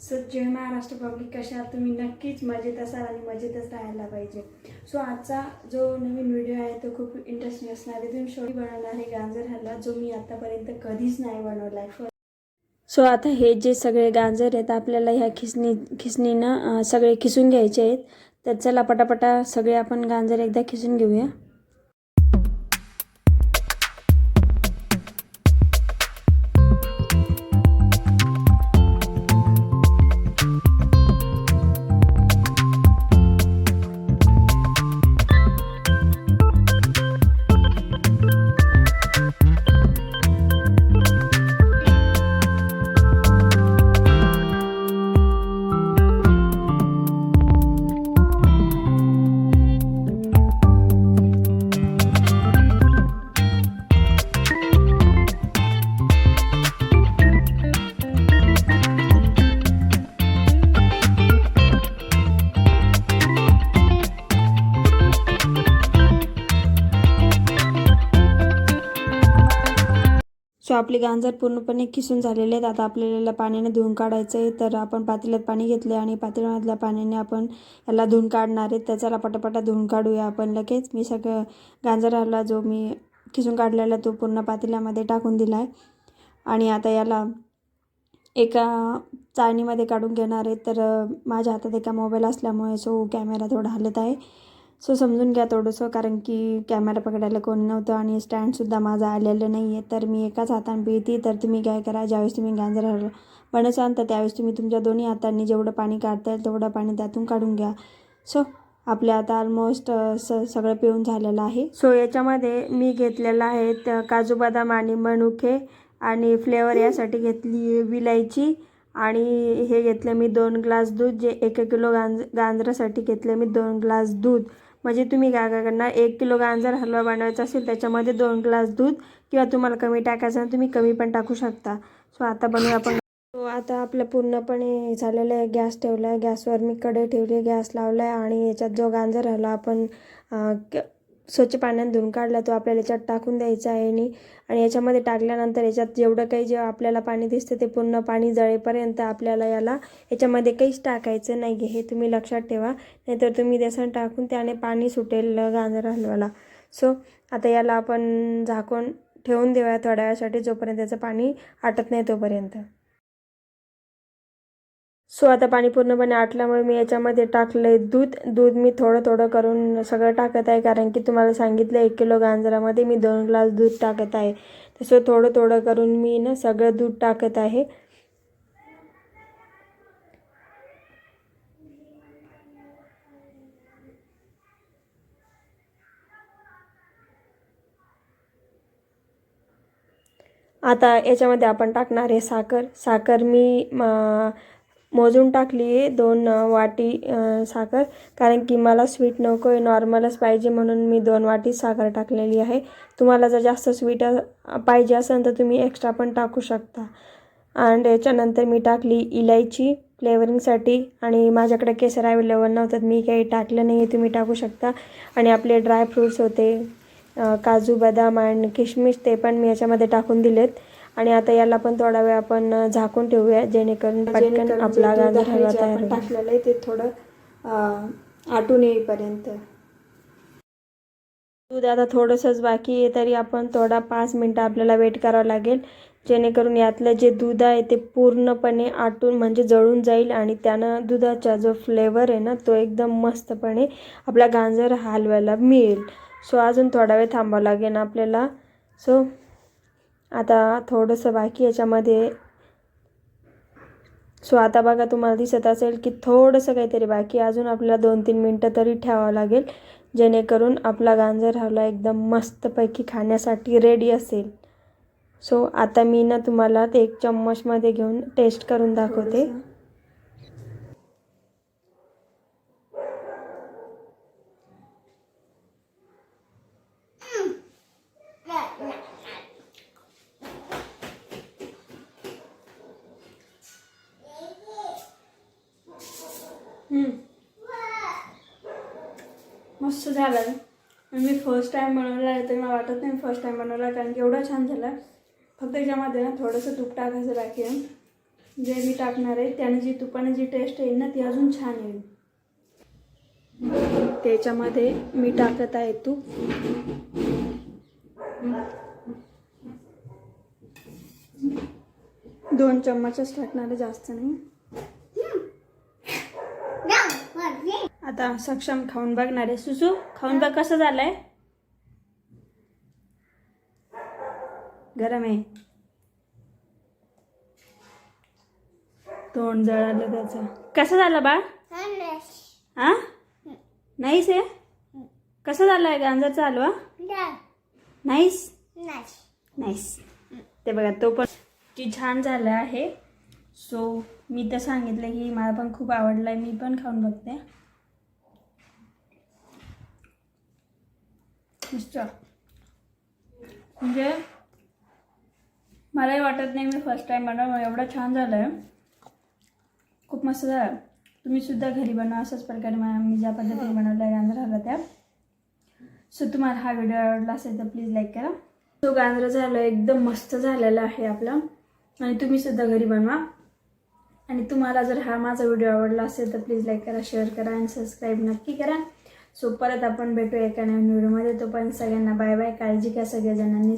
Sir जय Maharashtra public कशा तुम्ही? नक्कीच मजेत असाल आणि मजेतच राहायला पाहिजे. सो आजचा जो नवीन व्हिडिओ आहे तो खूप इंटरेस्टिंग असणार आहे. तुम्ही शेवटी बनवणार आहे गाजर हलवा जो मी आतापर्यंत कधीच नाही बनवला आहे सो आता हे जे सगळे गाजर आहेत आपल्याला ह्या खिसणी खिसणीनं सगळे खिसून घ्यायचे आहेत. तर चला पटापटा सगळे आपण गाजर एकदा खिसून घेऊया. आपले गांजर पूर्णपणे किसून झालेले आहेत. आता आपल्याला पाण्याने धुवून काढायचं आहे तर आपण पातेल्यात पाणी घेतले आणि पातेल्यामधल्या पाण्याने आपण याला धुवून काढणार आहे. त्याच्याला पटापटा धुवून काढूया आपण लगेच. मी सगळं गांजराला जो मी किसून काढलेला तो पूर्ण पातेल्यामध्ये टाकून दिला आहे आणि आता याला एका चाळणीमध्ये काढून घेणार आहे. तर माझ्या हातात एका मोबाईल असल्यामुळे सो कॅमेरा थोडा हलत आहे. सो समजून घ्या थोडंसं कारण की कॅमेरा पकडायला कोण नव्हतं आणि स्टँडसुद्धा माझं आलेलं नाही आहे तर मी एकाच हाताने पिती तर तुम्ही काय करा ज्यावेळेस तुम्ही गाजर हरलं बनवसान तर त्यावेळेस तुम्ही तुमच्या दोन्ही हातांनी जेवढं पाणी काढता येईल तेवढं पाणी त्यातून काढून घ्या. सो आपल्या आता ऑलमोस्ट स सगळं पिऊन झालेलं आहे. सो याच्यामध्ये मी घेतलेलं आहे काजू बदाम आणि मनुके आणि फ्लेवर यासाठी घेतली विलायची आणि हे घेतलं मी दोन ग्लास दूध. जे एक किलो गांज गांजरासाठी घेतलं मी दोन ग्लास दूध. म्हणजे तुम्ही काय काय करणार? एक किलो गांजर हलवा बनवायचा असेल त्याच्यामध्ये दोन ग्लास दूध किंवा तुम्हाला कमी टाकायचं ना तुम्ही कमी पण टाकू शकता. सो आता बनवू आपण. सो आता आपलं पूर्णपणे झालेलं आहे. गॅस ठेवला आहे गॅसवर मी कढई ठेवली गॅस लावला आहे आणि याच्यात जो गांजर हलवा आपण स्वच्छ पाण्यात धुवून काढला तो आपल्याला याच्यात टाकून द्यायचा आहे आणि आणि याच्यामध्ये टाकल्यानंतर याच्यात जेवढं काही जे आपल्याला पाणी दिसतं ते पूर्ण पाणी जळेपर्यंत आपल्याला याला याच्यामध्ये काहीच टाकायचं नाही आहे हे तुम्ही लक्षात ठेवा. नाहीतर तुम्ही बेसन टाकून त्याने पाणी सुटेल गाजर हलवाला सो आता याला आपण झाकून ठेवून देऊया थोड्या वेळासाठी जोपर्यंत त्याचं पाणी आटत नाही तोपर्यंत. सो आता पाणी पूर्णपणे आटल्यामुळे मी याच्यामध्ये टाकलं आहे दूध. दूध मी थोडं थोडं करून सगळं टाकत आहे कारण की तुम्हाला सांगितलं एक किलो गांजरामध्ये मी दोन ग्लास दूध टाकत आहे. तसं थोडं थोडं करून मी ना सगळं दूध टाकत आहे. आता याच्यामध्ये आपण टाकणार आहे साखर. साखर मी मोजून टाकली आहे. दोन वाटी साखर. कारण की मला स्वीट नको आहे नॉर्मलच पाहिजे म्हणून मी दोन वाटी साखर टाकलेली आहे. तुम्हाला जर जास्त स्वीट पाहिजे असेल तर तुम्ही एक्स्ट्रा पण टाकू शकता. आणि याच्यानंतर मी टाकली इलायची फ्लेवरिंगसाठी आणि माझ्याकडे केसर अवेलेबल नव्हतं मी काही टाकलं नाही तुम्ही टाकू शकता. आणि आपले ड्रायफ्रूट्स होते काजू बदाम आणि किशमिश ते पण मी याच्यामध्ये टाकून दिलेत. आणि आता याला पण थोडा वेळ आपण झाकून ठेवूया जेणेकरून पटकन आपला गाजर हलवा तयार. टाकलेलं आहे ते थोडं आटून येईपर्यंत. दूध आता थोडंसंच बाकी आहे तरी आपण थोडा पाच मिनटं आपल्याला वेट करावं लागेल. जेणेकरून यातलं जे दूध आहे ते पूर्णपणे आटून म्हणजे जळून जाईल आणि त्यानं दुधाचा जो फ्लेवर आहे ना तो एकदम मस्तपणे आपल्या गाजर हलवायला मिळेल. सो अजून थोडा वेळ थांबावं लागेल आपल्याला. सो आता थोडंसं बाकी याच्यामध्ये. सो आता बघा तुम्हाला दिसत असेल की थोडंसं काहीतरी बाकी अजून आपल्याला दोन तीन मिनटं तरी ठेवावं लागेल जेणेकरून आपला गाजर हवला एकदम मस्तपैकी खाण्यासाठी रेडी असेल. सो आता मी ना तुम्हाला ते एक चम्मचमध्ये घेऊन टेस्ट करून दाखवते. मस्त झालं. मी फर्स्ट टाईम बनवला आहे तर मला वाटत नाही फर्स्ट टाईम बनवला कारण की एवढा छान झाला. फक्त याच्यामध्ये ना थोडंसं तूप टाकायचं बाकी आहे. जे मी टाकणार आहे त्याने जी तुपाने जी टेस्ट येईल ना ती अजून छान येईल. त्याच्यामध्ये मी टाकत आहे तूप. दोन चम्मचच टाकणार आहे, जास्त नाही. आता सक्षम खाऊन बघणार. आहे सुसू खाऊन बघ कसं झालंय? गरम आहे. तोंड जळालं त्याचं. कसं झालं बाळ? हा नाहीच आहे? कसं झालंय? गांजाचा हलवा नाहीस? नाईस ते बघा तो पण ती छान झालं आहे. सो मी तर सांगितलं की मला पण खूप आवडलं आहे मी पण खाऊन बघते. मस्त म्हणजे मलाही वाटत नाही मी फर्स्ट टाईम बनव एवढं छान झालं आहे खूप मस्त झालं. तुम्ही सुद्धा घरी बनवा अशाच प्रकारे मी ज्या पद्धतीने बनवलं आहे गांजर झालं त्या. सो तुम्हाला हा व्हिडिओ आवडला असेल तर प्लीज लाईक करा. तो गांजरा झाला एकदम मस्त झालेला आहे आपला. आणि तुम्ही सुद्धा घरी बनवा. आणि तुम्हाला जर हा माझा व्हिडिओ आवडला असेल तर प्लीज लाईक करा शेअर करा आणि सबस्क्राईब नक्की करा. सो परत आपण भेटू एका नवीन व्हिडिओमध्ये. तोपर्यंत सगळ्यांना बाय बाय. काळजी घ्या सगळ्या जणांनी